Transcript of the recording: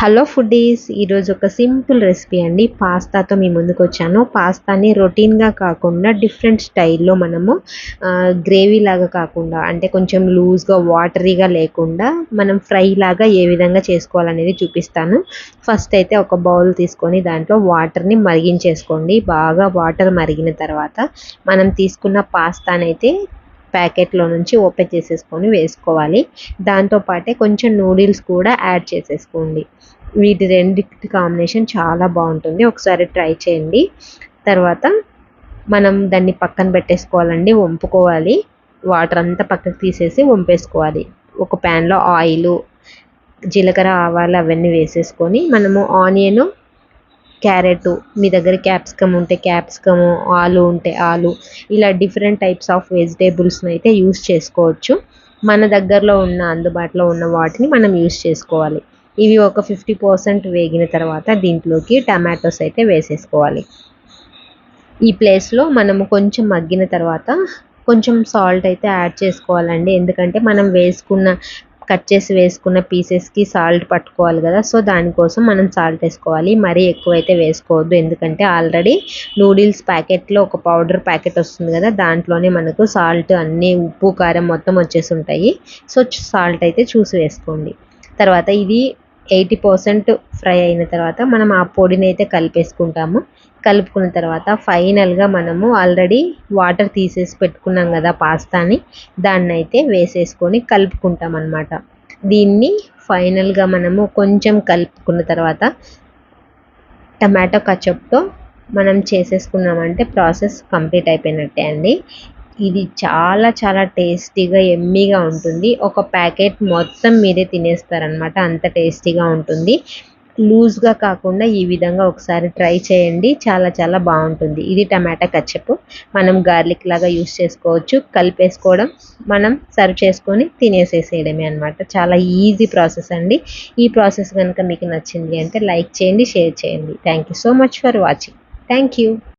Hello foodies ఈరోజు ఒక simple recipe అండి. పాస్తాతో మీ ముందుకు వచ్చాను పాస్తాని రొటీన్గా కాకుండా డిఫరెంట్ స్టైల్లో మనము గ్రేవీ లాగా కాకుండా అంటే కొంచెం లూజ్గా వాటరీగా లేకుండా మనం ఫ్రై లాగా ఏ విధంగా చేసుకోవాలనేది చూపిస్తాను. ఫస్ట్ అయితే ఒక బౌల్ తీసుకొని దాంట్లో వాటర్ని మరిగించేసుకోండి. బాగా వాటర్ మరిగిన తర్వాత మనం తీసుకున్న పాస్తానైతే ప్యాకెట్లో నుంచి ఓపెన్ చేసేసుకొని వేసుకోవాలి. దాంతోపాటే కొంచెం నూడిల్స్ కూడా యాడ్ చేసేసుకోండి. వీటి రెండింటి కాంబినేషన్ చాలా బాగుంటుంది. ఒకసారి ట్రై చేయండి. తర్వాత మనం దాన్ని పక్కన పెట్టేసుకోవాలండి. వంపుకోవాలి. వాటర్ అంతా పక్కకు తీసేసి వంపేసుకోవాలి. ఒక ప్యాన్లో ఆయిల్ జీలకర్ర ఆవాలు అవన్నీ వేసేసుకొని మనము ఆనియన్ క్యారెట్ మీ దగ్గర క్యాప్సికమ్ ఉంటే క్యాప్సికము ఆలు ఉంటే ఆలు ఇలా డిఫరెంట్ టైప్స్ ఆఫ్ వెజిటేబుల్స్ని అయితే యూస్ చేసుకోవచ్చు. మన దగ్గరలో ఉన్న అందుబాటులో ఉన్న వాటిని మనం యూస్ చేసుకోవాలి. ఇవి ఒక ఫిఫ్టీ పర్సెంట్ వేగిన తర్వాత దీంట్లోకి టమాటోస్ అయితే వేసేసుకోవాలి. ఈ ప్లేస్లో మనము కొంచెం మగ్గిన తర్వాత కొంచెం సాల్ట్ అయితే యాడ్ చేసుకోవాలండి. ఎందుకంటే మనం వేసుకున్న కట్ చేసి వేసుకున్న పీసెస్కి సాల్ట్ పట్టుకోవాలి కదా. సో దానికోసం మనం సాల్ట్ వేసుకోవాలి. మరీ ఎక్కువైతే వేసుకోవద్దు. ఎందుకంటే ఆల్రెడీ నూడిల్స్ ప్యాకెట్లో ఒక పౌడర్ ప్యాకెట్ వస్తుంది కదా. దాంట్లోనే మనకు సాల్ట్ అన్నీ ఉప్పు కారం మొత్తం వచ్చేసి ఉంటాయి. సో సాల్ట్ అయితే చూసి వేసుకోండి. తర్వాత ఇది ఎయిటీ పర్సెంట్ ఫ్రై అయిన తర్వాత మనం ఆ పొడిని అయితే కలిపేసుకుంటాము. కలుపుకున్న తర్వాత ఫైనల్గా మనము ఆల్రెడీ వాటర్ తీసేసి పెట్టుకున్నాం కదా పాస్తాని. దాన్ని అయితే వేసేసుకొని కలుపుకుంటాం అనమాట దీన్ని ఫైనల్గా మనము కొంచెం కలుపుకున్న తర్వాత టమాటో కచప్తో మనం చేసేసుకున్నామంటే ప్రాసెస్ కంప్లీట్ అయిపోయినట్టే అండి. ఇది చాలా చాలా టేస్టీగా ఎమ్మీగా ఉంటుంది. ఒక ప్యాకెట్ మొత్తం మీరే తినేస్తారనమాట అంత టేస్టీగా ఉంటుంది. లూజ్గా కాకుండా ఈ విధంగా ఒకసారి ట్రై చేయండి. చాలా చాలా బాగుంటుంది. ఇది టమాటా కచ్చపు. మనం గార్లిక్ లాగా యూస్ చేసుకోవచ్చు. కలిపేసుకోవడం మనం సర్వ్ చేసుకొని తినేసేసేయడమే అనమాట చాలా ఈజీ ప్రాసెస్ అండి. ఈ ప్రాసెస్ కనుక మీకు నచ్చింది అంటే లైక్ చేయండి షేర్ చేయండి. Thank you so much for watching. Thank you.